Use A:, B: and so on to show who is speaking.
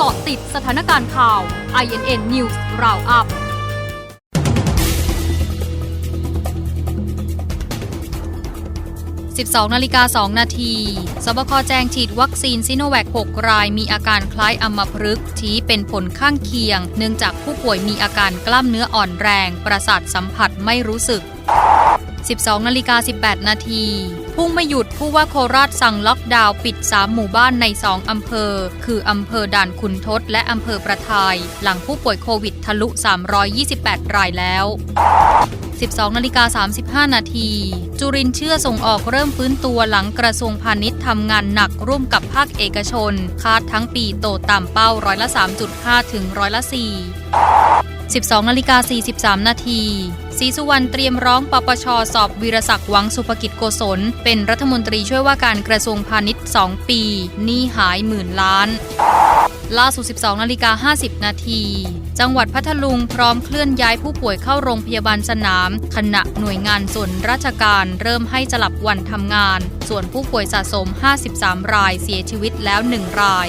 A: กาะติดสถานการณ์ข่าว INN News Roundup 12นาฬิกา2นาทีสบคแจ้งฉีดวัคซีนซิโนแวค 6 ราย มีอาการคล้ายอัมพฤกษ์ชี้เป็นผลข้างเคียง เนื่องจากผู้ป่วยมีอาการกล้ามเนื้ออ่อนแรง ประสาทสัมผัสไม่รู้สึก 12นาฬิกา18 นาที พุ่งไม่หยุดผู้ว่าโคราชสั่งล็อกดาวน์ปิด 3 หมู่บ้านใน 2 อำเภอ คืออำเภอด่านขุนทดและอำเภอประทาย หลังผู้ป่วยโควิดทะลุ 328 รายแล้ว 12นาฬิกา35 นาที จุรินเชื่อส่งออกเริ่มฟื้นตัวหลังกระทรวงพาณิชย์ทำงานหนักร่วมกับภาคเอกชน คาดทั้งปีโตตามเป้าร้อยละ3.5 ถึงร้อยละ4 12นาฬิกา43 นาที ศรีสุวรรณเตรียมร้องปปชสอบวีรศักดิ์หวังสุภกิจโกศล เป็นรัฐมนตรีช่วยว่าการกระทรวงพาณิชย์ 2 ปีหนี้หายหมื่นล้าน ล่าสุด 12 นาฬิกา 50 นาที จังหวัดพัทลุงพร้อมเคลื่อนย้ายผู้ป่วยเข้าโรงพยาบาลสนาม ขณะหน่วยงานส่วนราชการเริ่มให้สลับวันทำงาน ส่วนผู้ป่วยสะสม 53 รายเสียชีวิตแล้ว 1 ราย